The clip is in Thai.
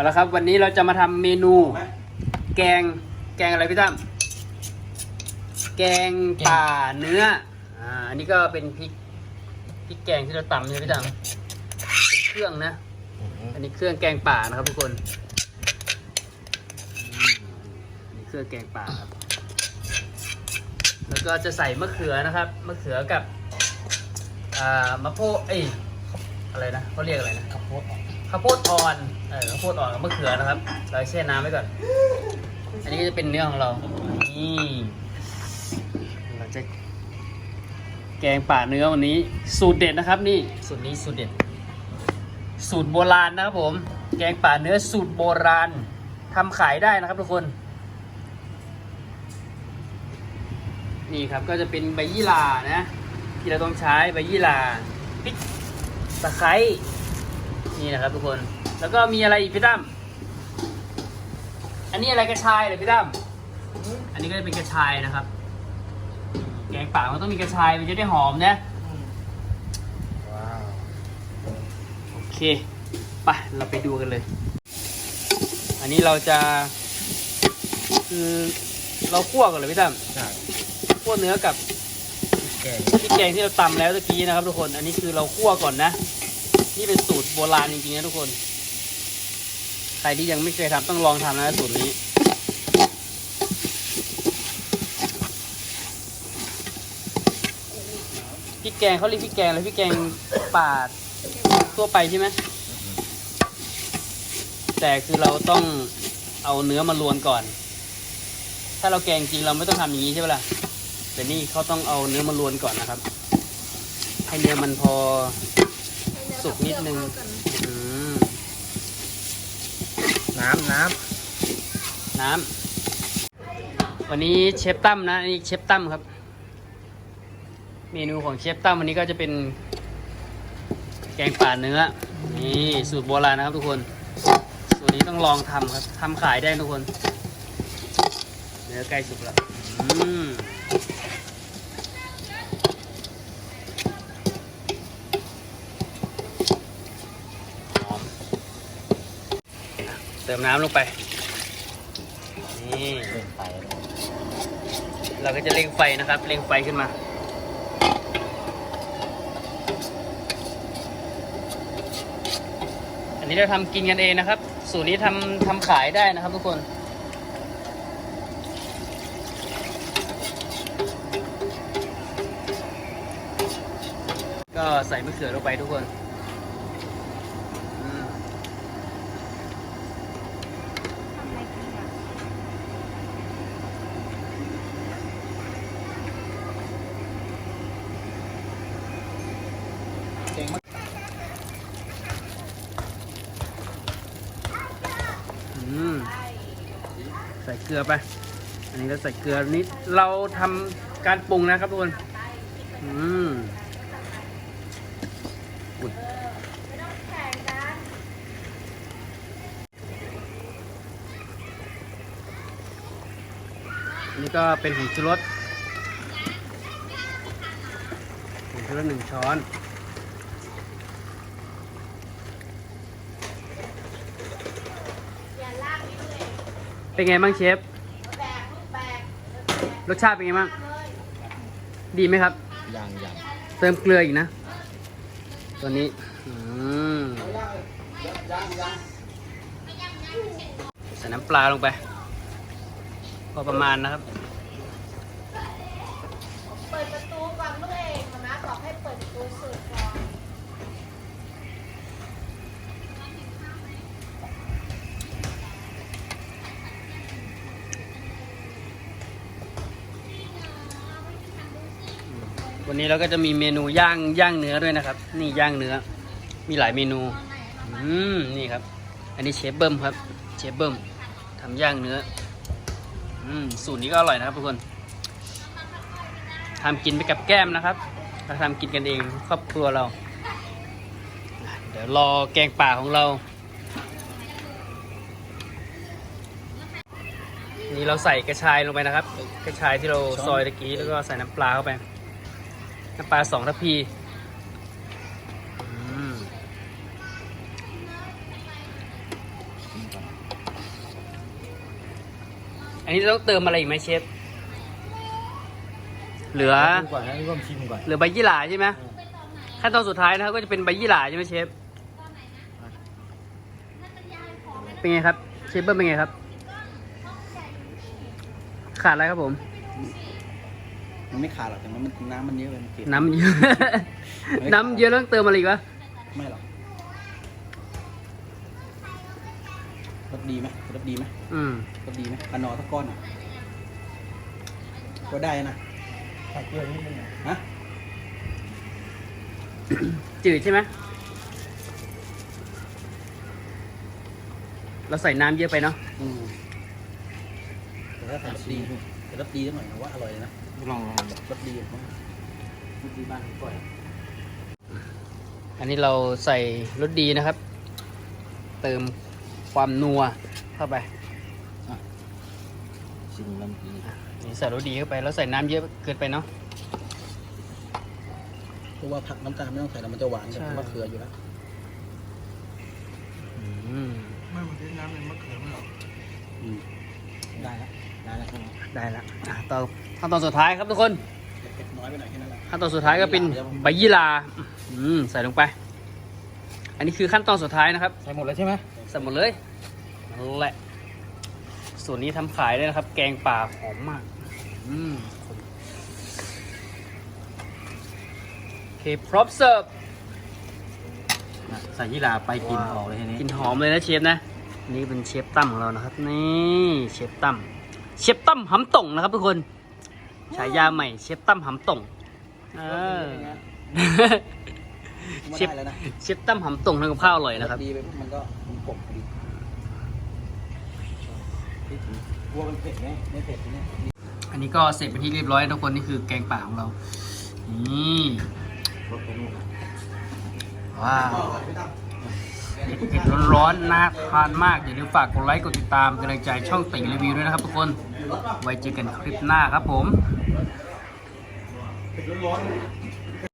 เอาละครับ วันนี้เราจะมาทำเมนู แกงแกงอะไรพี่ตั้มแกงป่าเนื้ออ่าอันนี้ก็เป็นพริกพริกแกงที่เราตำใช่ไหมพี่ตั้มเครื่องนะ อันนี้เครื่องแกงป่านะครับทุกคนอืมอันนี้เครื่องแกงป่าครับแล้วก็จะใส่มะเขือนะครับมะเขือกับอ่ามะโพดเอ้ย อะไรนะเขาเรียกอะไรนะข้าวโพดอ่อนข้าวโพดอ่อนเออข้าวโพดอ่อนกับมะเขือนะครับเราแช่น้ำไว้ก่อน อันนี้ก็จะเป็นเนื้อของเรานี่เราจะแกงป่าเนื้อวันนี้ สูตรเด็ดนะครับ นี่สูตรนี้สูตรเด็ด สูตรโบราณนะครับผม แกงป่าเนื้อสูตรโบราณทำขายได้นะครับทุกคน นี่ครับก็จะเป็นใบยี่หร่านะ ที่เราต้องใช้ใบยี่หร่าพริก ตะไคร้นี่นะครับทุกคน แล้วก็มีอะไรอีกพี่ตั้มอันนี้อะไรกระชายเหรอพี่ตั้มอันนี้ก็จะเป็นกระชายนะครับ แกงป่ามันต้องมีกระชายมันจะได้หอมนะว้าวโอเคไปเราไปดูกันเลย อันนี้เราจะ คือเราคั่วกันเลยพี่ตั้มใช่คั่วเนื้อกับ แกงพริกแกงที่เราตำแล้วตะกี้นะครับ ทุกคน อันนี้คือเราคั่วก่อนนะ นี่เป็นสูตรโบราณจริงๆนะทุกคน ใครที่ยังไม่เคยทำต้องลองทำนะสูตรนี้ พริกแกงเขาเรียกพริกแกงเลยพริกแกงป่าทั่วไปใช่ไหมแต่คือเราต้องเอาเนื้อมาลวนก่อน ถ้าเราแกงจริงเราไม่ต้องทำอย่างนี้ใช่ไหมล่ะ แต่นี่เขาต้องเอาเนื้อมาลวนก่อนนะครับ ให้เนื้อมันพอสุกนิดนึงอืมน้ำน้น้ำวันนี้เชฟตั้มนะอันนี้เชฟตั้มครับ เมนูของเชฟตั้มวันนี้ก็จะเป็น แกงป่าเนื้อนี่สูตรโบราณนะครับทุกคนสูตรนี้ต้องลองทำครับทำขายได้ทุกคน เนื้อใกล้สุกแล้วอืมหอมอะเติมน้ำลงไปนี่เล่นไปเราก็จะเร่งไฟนะครับเร่งไฟขึ้นมาอันนี้เราทำกินกันเองนะครับ สูตรนี้ทำทำขายได้นะครับทุกคน ก็ใส่มะเขือลงไปทุกคนอืมเก่งมากอืม ใส่เกลือไป อันนี้ก็ใส่เกลือนิด เราทำการปรุงนะครับทุกคน อืมอุ๊ยอันนี้ก็เป็นผงชูรสผงชูรสหนึ่งช้อน เป็นไงบ้างเชฟ รสชาติเป็นไงบ้าง ดีไหมครับ ยังยังเติมเกลืออีกนะ ตัวนี้ อืมใส่น้ำปลาลงไปพอประมาณนะครับ เปิดประตูก่อนลูกเองนะบอกให้เปิดประตูสุด นี้เราก็จะมีเมนูย่างย่างเนื้อด้วยนะครับ นี่ย่างเนื้อ มีหลายเมนู อืมนี่ครับ อันนี้เชฟเบิ้มครับ เชฟเบิ้มทำย่างเนื้อ อืมสูตรนี้ก็อร่อยนะครับทุกคนทำกินไปกับแก้มนะครับเราทำกินกันเองครอบครัวเรา เดี๋ยวรอแกงป่าของเรา นี่เราใส่กระชายลงไปนะครับ กระชายที่เราซอยตะกี้แล้วก็ใส่น้ำปลาเข้าไป น้ำปลาสองทัพีอันนี้ต้องเติมอะไรอีกไหมเชฟ เหลือเหลือใบยี่หร่าใช่ไหมขั้นตอนสุดท้ายนะครับก็จะเป็นใบยี่หร่าใช่ไหมเชฟ เป็นไงครับ เชฟเบิ้ลเป็นไงครับ ขาดอะไรครับผม มันไม่ขาดหรอกแต่มันมันน้ำมันเยอะไปมันเก็บน้ำเยอะ น้ำเยอะแล้วต้องเติมอะไรอีกวะไม่หรอกรสดีไหมรสดีไหมอืมรสดีไหมขนอสักก้อนอะก็ได้นะใส่เกลือนิดนึงอะฮะจืดใช่ไหมเราใส่น้ำเยอะไปเนาะอืมแต่ถ้าใส่รสดีแต่รสดีสักหน่อยนะว่าอร่อยเลยนะ ลองลองรสดีอะรสดีบ้านก่อยอันนี้เราใส่รสดีนะครับ เติมความนัวเข้าไปชิมน้ำดีนี่ใส่รสดีเข้าไปแล้วใส่น้ำเยอะเกินไปเนาะเพราะว่าผักน้ำตาลไม่ต้องใส่แล้วมันจะหวานกับใช่มะเขืออยู่แล้ว อืม ไหมได้ละอะต่อขั้นตอนสุดท้ายครับทุกคนเผ็ดน้อยไปหน่อยแค่นั้นแหละขั้นตอนสุดท้ายก็เป็นใบยี่หร่าอืมใส่ลงไป อันนี้คือขั้นตอนสุดท้ายนะครับใส่หมดแล้วใช่ไหมใส่หมดเลยนั่นแหละส่วนนี้ทำขายด้วยนะครับ แกงป่าหอมมาก อืมโอเคพร้อมเสิร์ฟอะใส่ยี่หร่าไปกินออกเลยทีนี้กลินหอมเลยนะเชฟนะ นี่เป็นเชฟตั้มของเรานะครับ นี่เชฟตั้ม เชฟตั้มหำต่งนะครับทุกคนฉายาใหม่เชฟตั้มหำต่งเออว่าเชฟได้แล้วนะเชฟตั้มหำต่งทำกับข้าวอร่อยนะครับดีไปปุ๊บมันก็มันกลมพอดีกลัวมันเผ็ดไงไม่เผ็ดเนี่ยอันนี้ก็เสร็จเป็นที่เรียบร้อยทุกคนนี่คือแกงป่าของเรานี่รสเป็นลูกว้าว เผ็ดๆร้อนๆน่าทานมาก อย่าลืมฝากกดไลค์กดติดตามกำลังใจช่องติ่งรีวิวด้วยนะครับทุกคน ไว้เจอกันคลิปหน้าครับผม เผ็ดร้อนๆ